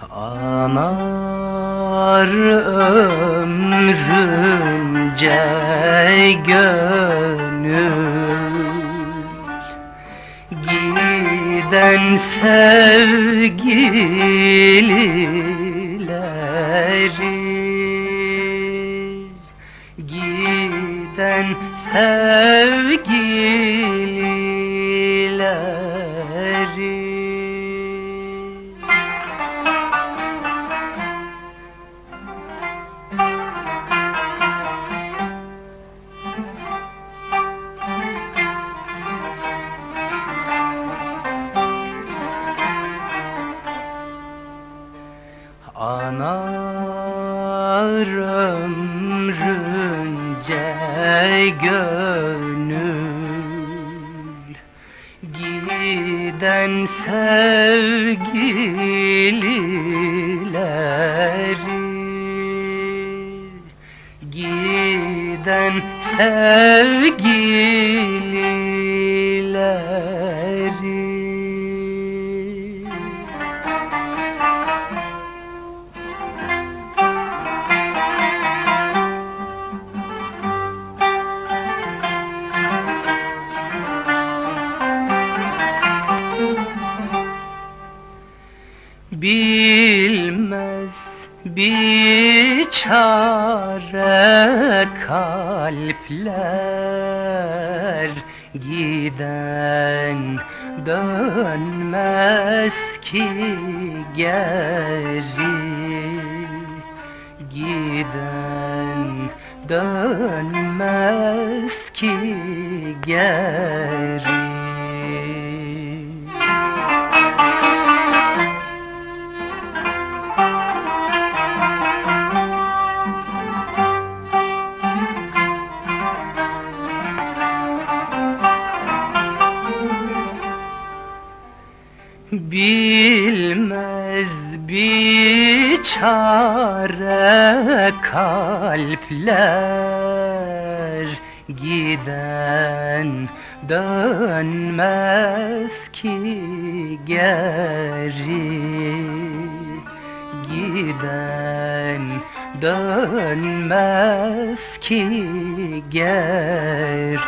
Anar ömrünce gönül. Giden sevgilileri Giden sevgilileri Anar ömrünce gönül Giden sevgilileri Giden sevgilileri Bilmez bir çare kalpler Giden dönmez ki geri Giden dönmez ki geri Bilmez bir çare kalpler. Giden dönmez ki geri. Giden dönmez ki geri